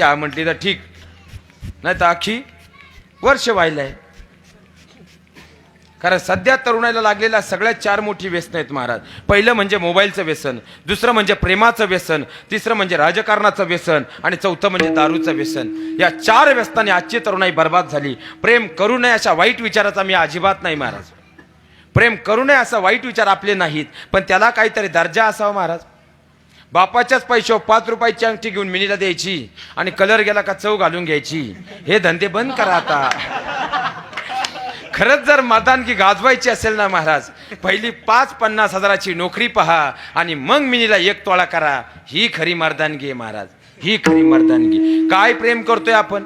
या म्हटली तर ठीक. नाही तर अख्खी वर्ष व्हायलंय कारण सध्या तरुणाईला लागलेल्या सगळ्यात चार मोठी व्यसन आहेत महाराज. पहिलं म्हणजे मोबाईलचं व्यसन दुसरं म्हणजे प्रेमाचं व्यसन तिसरं म्हणजे राजकारणाचं व्यसन आणि चौथं म्हणजे दारूचं व्यसन. या चार व्यसनाने आजची तरुणाई बर्बाद झाली. प्रेम करू नये अशा वाईट विचाराचा मी अजिबात नाही महाराज. प्रेम करू नये असा वाईट विचार आपले नाहीत. पण त्याला काहीतरी दर्जा असावा महाराज. बापाच्याच पैशावर पाच रुपयाची अंगठी घेऊन मिनीला द्यायची आणि कलर गेला का चव घालून घ्यायची. हे धंदे बंद करा आता. खरंच जर मर्दानगी गाजवायची असेल ना महाराज पहिली पाच पन्नास हजाराची नोकरी पहा आणि मग मिनीला एक तोळा करा. ही खरी मर्दानगी आहे महाराज ही खरी मर्दानगी. काय प्रेम करतोय आपण?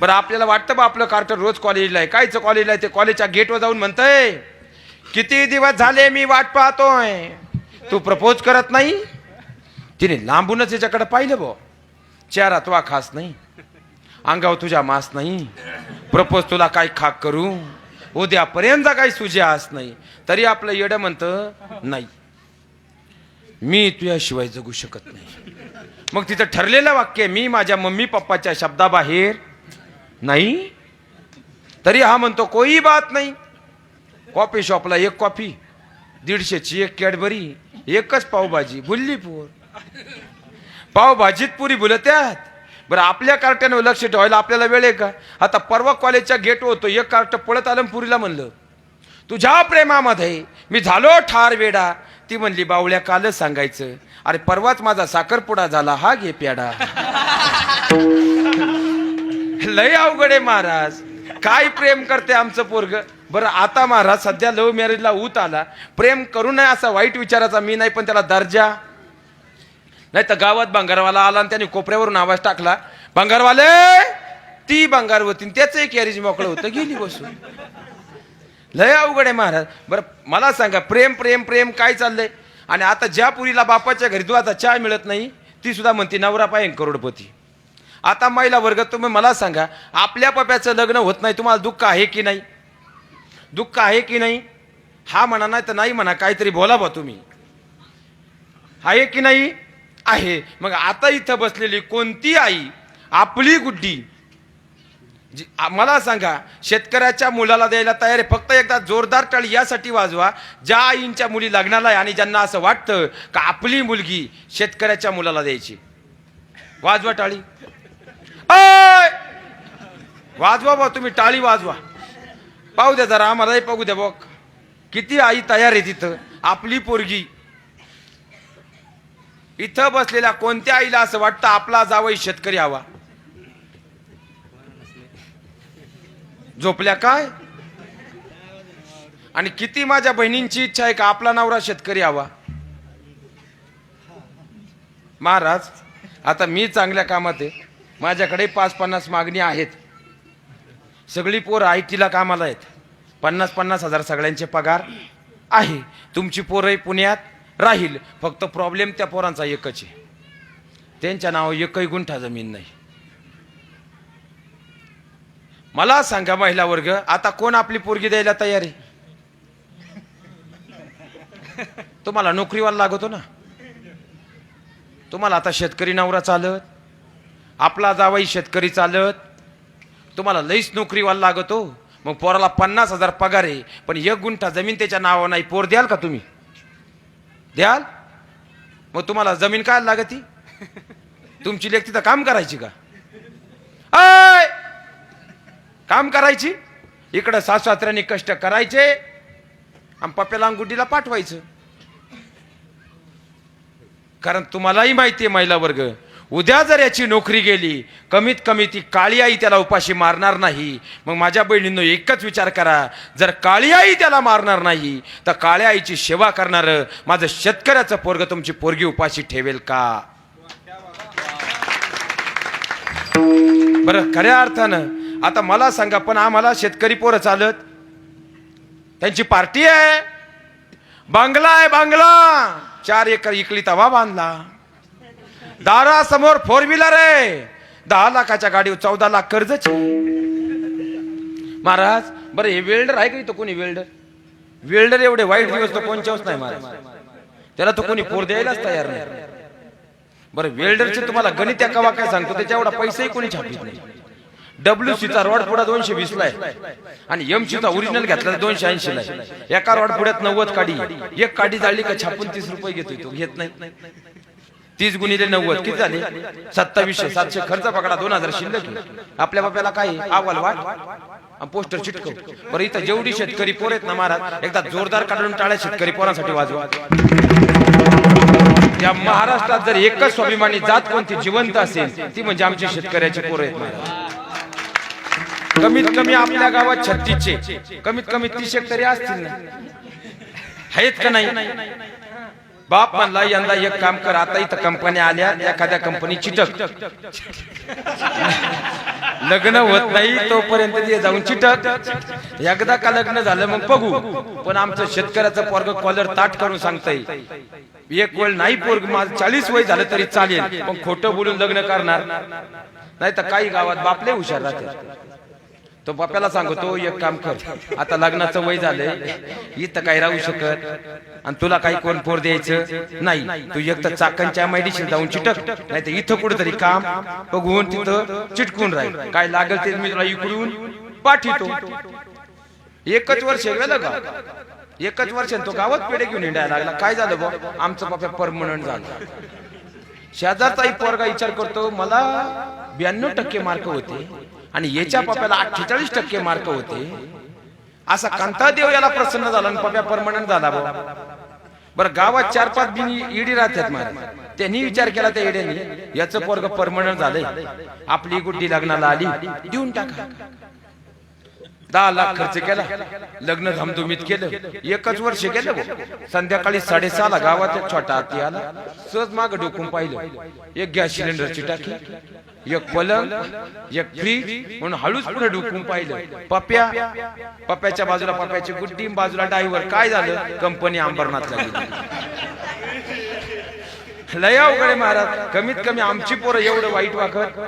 बरं आपल्याला वाटतं बा आपलं कार्टर रोज कॉलेजला आहे. कायचं कॉलेजला आहे ते कॉलेजच्या गेटवर जाऊन म्हणतंय किती दिवस झाले मी वाट पाहतोय. तू प्रपोज करत नाही? तिने लांबूनच याच्याकडे पाहिलं बो. चेहरा तुवा खास नाही. अंगावर तुझ्या मास नाही. प्रपोज तुला काय खाक करू? उद्यापर्यंत काही सुजे आस नाही. तरी आपलं येडं म्हणतं नाही. मी तुझ्याशिवाय जगू शकत नाही. मग तिथं ठरलेलं वाक्य आहे, मी माझ्या मम्मी पप्पाच्या शब्दाबाहेर नाही. तरी हा म्हणतो कोई बात नाही. कॉफी शॉपला एक कॉफी दीडशेची एक कॅडबरी एकच पावभाजी बुल्ली पोर पावभाजीत पुरी बुलत्यात. बरं आपल्या कार्ट्यानं लक्ष ठेवायला आपल्याला वेळ आहे का? आता परवा कॉलेजच्या गेट होतो एक कार्ट पळत आलं पुरीला म्हणलं तुझ्या प्रेमामध्ये मी झालो ठार वेडा. ती म्हणली बावळ्या कालच सांगायचं. अरे परवाच माझा साखरपुडा झाला हा घे प्याडा. लय अवघड आहे महाराज. काय प्रेम करते आमचं पोरग. बरं आता महाराज सध्या लव्ह मॅरेजला ऊत आला. प्रेम करू नये असा वाईट विचाराचा मी नाही पण त्याला दर्जा. नाही तर गावात भंगारवाला आला आणि त्याने कोपऱ्यावरून आवाज टाकला बंगारवाले ती बंगार होती त्याचं एक कॅरेज मोकळं होतं गेली बसून. लय अवघड आहे महाराज. बरं मला सांगा प्रेम प्रेम प्रेम काय चाललंय? आणि आता ज्या पुरीला बापाच्या घरी दुधाचा चहा मिळत नाही ती सुद्धा म्हणते नवरा पाहिजे करोडपती. आता महिला वर्ग तुम्ही मला सांगा आपल्या पप्याचं लग्न होत नाही तुम्हाला दुःख आहे की नाही? दुःख आहे की नाही? हा म्हणा नाही तर नाही म्हणा काहीतरी बोला बा तुम्ही. आहे की नाही? आहे. मग आता इथं बसलेली कोणती आई आपली गुड्डी? जी- मला सांगा शेतकऱ्याच्या मुलाला द्यायला तयार आहे. फक्त एकदा जोरदार टाळी यासाठी वाजवा. ज्या आईंच्या मुली लग्नाला आहे आणि ज्यांना असं वाटतं का आपली मुलगी शेतकऱ्याच्या मुलाला द्यायची. वाजवा टाळी. वाजवा बा तुम्ही टाळी वाजवा. पाहू द्या जरा आम्हालाही पाहू द्या बघ. किती आई तयार आहे तिथं. आपली पोरगी. इथं बसलेल्या कोणत्या आईला असं वाटतं आपला जावई शेतकरी हवा? झोपल्या काय? आणि किती माझ्या बहिणींची इच्छा आहे का आपला नवरा शेतकरी हवा? महाराज आता मी चांगल्या कामात आहे. माझ्याकडे पाच पन्नास मागणी आहेत. सगळी पोरं आय टीला कामाला आहेत. पन्नास पन्नास हजार सगळ्यांचे पगार आहे. तुमची पोरंही पुण्यात राहील. फक्त प्रॉब्लेम त्या पोरांचा एकच आहे. त्यांच्या नाव एकही गुंठा जमीन नाही. मला सांगा महिला वर्ग आता कोण आपली पोरगी द्यायला तयार आहे? तुम्हाला नोकरीवाला लागतो ना? तुम्हाला आता शेतकरी नवरा चालत आपला जावाई शेतकरी चालत तुम्हाला लईच नोकरीवाला लागतो. मग पोराला पन्नास हजार पगार आहे पण एक गुंठा जमीन त्याच्या नावावर नाही. पोर द्याल का तुम्ही? द्याल? मग तुम्हाला जमीन काय लागती? तुमची लेख तिथं काम करायची का? आय काम करायची? इकडं सासऱ्यांनी कष्ट करायचे आणि पप्याला अंगुटीला पाठवायचं. कारण तुम्हालाही माहिती आहे महिला वर्ग उद्या जर याची नोकरी गेली कमीत कमी ती काळी आई त्याला उपाशी मारणार नाही. मग माझ्या बहिणींनो एकच विचार करा. जर काळी आई त्याला मारणार नाही तर काळ्या आईची सेवा करणारं माझं शेतकऱ्याचं पोरग तुमची पोरगी उपाशी ठेवेल का? बरं खऱ्या अर्थानं. आता मला सांगा पण आम्हाला शेतकरी पोरं चालत? त्यांची पार्टी आहे. बांगला आहे बांगला. चार एकर इकली तवा बांधला. दारासमोर फोर व्हीलर आहे. दहा लाखाच्या गाडीवर चौदा लाख कर्जच महाराज बरं हे वेल्डर आहे का इथं कोणी वेल्डर? वेल्डर एवढे वाईट दिवस तर कोणच्याच नाही महाराज. त्याला तर कोणी पोर द्यायलाच तयार नाही. बरं वेल्डरचे तुम्हाला गणित कवा काय सांगतो? त्याच्या एवढा पैसाही कोणी छापित नाही. डब्ल्यू सीचा रॉड पुढा दोनशे वीस ला आहे. आणि एम सीचा ओरिजिनल घेतला दोनशे ऐंशी ला आहे. एका रॉड पुढ्यात नव्वद काडी. एक काडी जाळली का छापून तीस रुपये घेतोय तो. घेत नाही. तीस गुणिले नव्वद. किती झाले? सत्तावीसशे सातशे खर्च पकडा दोन हजार शिल्लक. आपल्या बाप्याला काय? अहवाल वाट. पोस्टर चिटकव. बरं इथं जेवढी शेतकरी पोर आहेत ना महाराज एकदा जोरदार काढून टाळ्या शेतकरी पोरांसाठी वाजवा. या महाराष्ट्रात जर एकच स्वाभिमानी जात कोणती जिवंत असेल ती म्हणजे आमची शेतकऱ्याची पोरं आहेत महाराज. कमीत कमी आपल्या गावात छत्तीसचे कमीत कमी तीस तरी असतील ना. आहेत का नाही? बाप म्हणला यंदा एक काम कर आता इथं कंपन्या आल्या एखाद्या कंपनी चिटक. लग्न होत नाही तोपर्यंत ते जाऊन चिटक. एकदा का लग्न झालं मग बघू. पण आमचं शेतकऱ्याचं पोरग कॉलर ताट करून सांगता येईल एक वेळ नाही पोरग माझं चाळीस वय झालं तरी चालेल पण खोटं बोलून लग्न करणार. नाही तर काही गावात बापले हुशार राहते तो बाप्याला सांगतो एक काम कर आता लग्नाचं वय झालंय इथं काही राहू शकत आणि तुला काही कोण पोर द्यायचं? नाही. तू एक तर चाकणच्या माहिती जाऊन चिटक नाही तर इथं कुठेतरी काम बघून तिथं चिटकून राहील. काय लागेल ते मी तुला इकडून पाठवतो एकच वर्ष गेलं का एकच वर्ष तो गावात पेढे घेऊन हिंडायला लागला. काय झालं बा आमचं बाप्या परमनंट झालं. शेजारचाही पोरगा विचार करतो मला ब्याण्णव टक्के मार्क होते. आणि याच्या पप्याला अठ्ठेचाळीस टक्के मार्क होते. असा कांता देव याला प्रसन्न झाला आणि पप्या परमनंट झाला बा बरं गावात चार पाच बिनी ईडी राहतात महाराज त्यांनी विचार केला त्या ईड्यानी याचं पोरग परमनंट झालंय. आपली गुड्डी लग्नाला आली. देऊन टाका. दहा लाख खर्च केला. लग्न धमधुमीत केलं. एकच वर्ष केलं संध्याकाळी साडेसहाला गावात छोटा हाती आला. सहज माग डोकून पाहिलं. एक गॅस सिलेंडरची टाकी एक पलंग एक फ्रीज म्हणून हळूच पुढे डोकून पाहिलं. पप्या पप्याच्या बाजूला पप्याची गुड्डी बाजूला डायव्हर. काय झालं? कंपनी अंबरनाथला लया लय अवघड महाराज. कमीत कमी आमची पोरं एवढं वाईट वागत.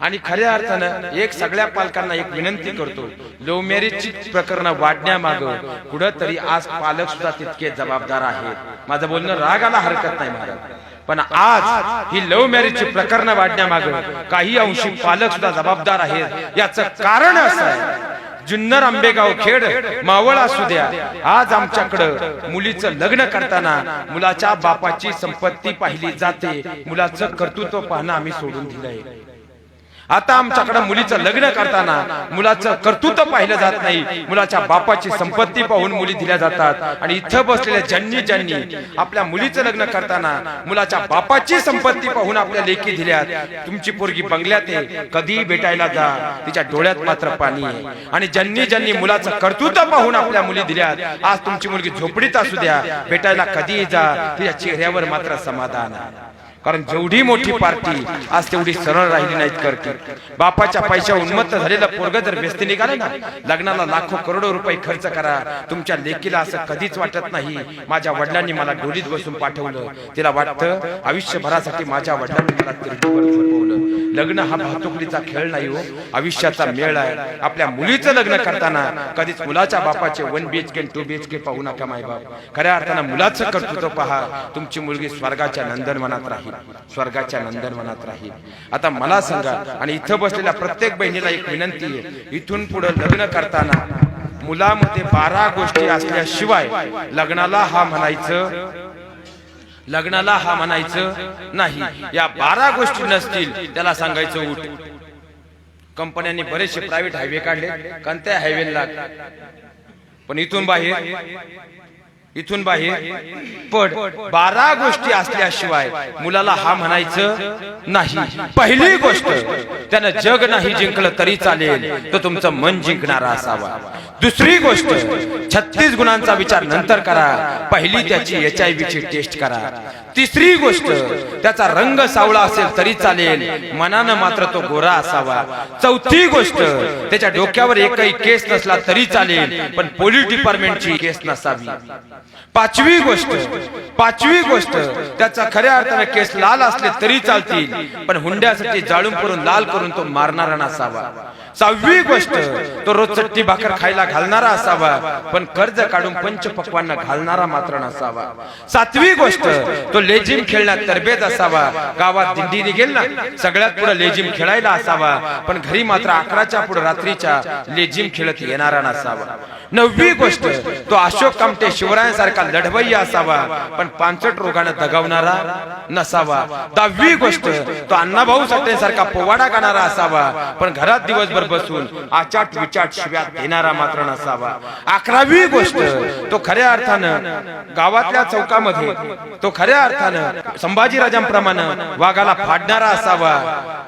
आणि खऱ्या अर्थानं एक सगळ्या पालकांना एक विनंती करतो लव्ह मॅरेजची प्रकरण वाढण्यामाग कुठंतरी आज पालक सुद्धा तितके जबाबदार आहेत. माझं बोलणं रागाला हरकत नाही महाराज पण आज ही लव्ह मॅरेजची प्रकरण वाढण्यामाग काही अंशी पालक सुद्धा जबाबदार आहेत. याचं कारण असं आहे जुन्नर आंबेगाव खेड मावळ असू द्या आज आमच्याकडं मुलीचं लग्न करताना मुलाच्या बापाची संपत्ती पाहिली जाते. मुलाचं कर्तृत्व पाहणं आम्ही सोडून दिलंय. आता आमच्याकडे मुलीचं लग्न करताना मुलाचं कर्तृत्व पाहिलं जात नाही. मुलाच्या बापाची संपत्ती पाहून मुली दिल्या जातात. आणि इथं बसलेल्या ज्यांनी ज्यांनी आपल्या मुलीचं लग्न करताना मुलाच्या बापाची संपत्ती पाहून आपल्या लेखी दिल्यात. तुमची पोरगी बंगल्यात आहे. कधी भेटायला जा. तिच्या डोळ्यात मात्र पाणी आहे. आणि ज्यांनी ज्यांनी मुलाचं कर्तृत्व पाहून आपल्या मुली दिल्यात आज तुमची मुलगी झोपडीत असू द्या. भेटायला कधी जा. तिच्या चेहऱ्यावर मात्र समाधान आहे. कारण जेवढी मोठी पार्टी आज तेवढी सरळ राहिली नाहीत करते. बापाच्या पैशा उन्मत्त झालेला पोरग जर व्यस्त निघाले ना लग्नाला लाखो करोडो रुपये खर्च करा. तुमच्या लेकीला असं कधीच वाटत नाही. माझ्या वडिलांनी मला डोलीत बसून पाठवलं. तिला वाटतं आयुष्यभरासाठी माझ्या वडिलांनी मला झोपवलं. लग्न हा भातुकलीचा खेळ नाही हो. आयुष्याचा मेळ आहे. आपल्या मुलीचं लग्न करताना कधीच मुलाच्या बापाचे one B H K two B H K पाहू नका माय बाप खऱ्या अर्थानं मुलाचं कर्तृत्व पहा. तुमची मुलगी स्वर्गाच्या नंदनवनात राहील. स्वर्गाच्या नंदनवनात राहील. आता मला सांगा आणि इथं बसलेल्या प्रत्येक बहिणीला एक विनंती आहे इथून पुढे लग्न करताना मुलामध्ये बारा गोष्टी असल्याशिवाय लग्नाला हा म्हणायचं लग्नाला हा म्हणायचं नाही. या बारा गोष्टी नसतील त्याला सांगायचं उठ. कंपन्यांनी बरेचसे प्रायव्हेट हायवे काढले कोणत्या हायवेला पण इथून बाहेर इथून बाहेर पण बारा गोष्टी असल्याशिवाय मुलाला हा म्हणायचं नाही. पहिली गोष्ट त्यानं जग नाही जिंकलं तरी चालेल तो तुमचं मन जिंकणारा असावा. दुसरी गोष्ट छत्तीस गुणांचा विचार नंतर करा. पहिली त्याची एच आय ची टेस्ट करा. तिसरी गोष्ट त्याचा रंग सावळा असेल तरी चालेल. मनानं मात्र तो गोरा असावा. चौथी गोष्ट त्याच्या डोक्यावर एकही केस नसला तरी चालेल पण पोलीस डिपार्टमेंटची केस नसावी. पाचवी गोष्ट पाचवी गोष्ट त्याचा खऱ्या अर्थाने केस लाल असले तरी चालतील पण हुंड्यासाठी जाळून करून लाल करून तो मारणारा नसावा. सहावी गोष्ट तो रोज चट्टी भाकर खायला घालणारा असावा पण कर्ज काढून पंच पक्वांना घालणारा मात्र नसावा. सातवी गोष्ट तो लेझिम खेळण्यात तरबेज असावा. गावात दिंडी निघेल ना सगळ्यात पुढे लेझिम खेळायला असावा पण घरी मात्र अकराच्या पुढे रात्रीच्या लेझिम खेळत येणारा नसावा. नववी गोष्ट तो अशोक कामटे सारखा लढवय्या असावा पण पांचट रोगानं दगावणारा नसावा. दहावी गोष्ट तो अण्णाभाऊ साठेंसारखा पोवाडा गाणारा असावा पण घरात दिवसभर बसून आचाट विचाट शिव्या देणारा मात्र नसावा. अकरावी गोष्ट तो खऱ्या अर्थानं गावातल्या चौकामध्ये तो खऱ्या अर्थानं संभाजीराजांप्रमाणे वाघाला फाडणारा असावा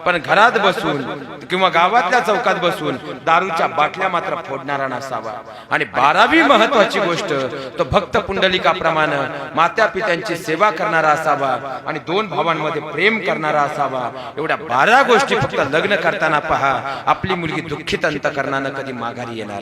पण घरात बसून किंवा गावातल्या चौकात बसून दारूच्या बाटल्या मात्र फोडणारा नसावा. आणि बारावी महत्वाची गोष्ट तो भक्त पुंडलिकाप्रमाणे मात्या पित्यांची सेवा करणारा असावा आणि दोन भावांमध्ये प्रेम करणारा असावा. एवढ्या बारा गोष्टी फक्त लग्न करताना पहा. आपली मुलगी दुःखित अंतकरणानं कधी माघारी येणार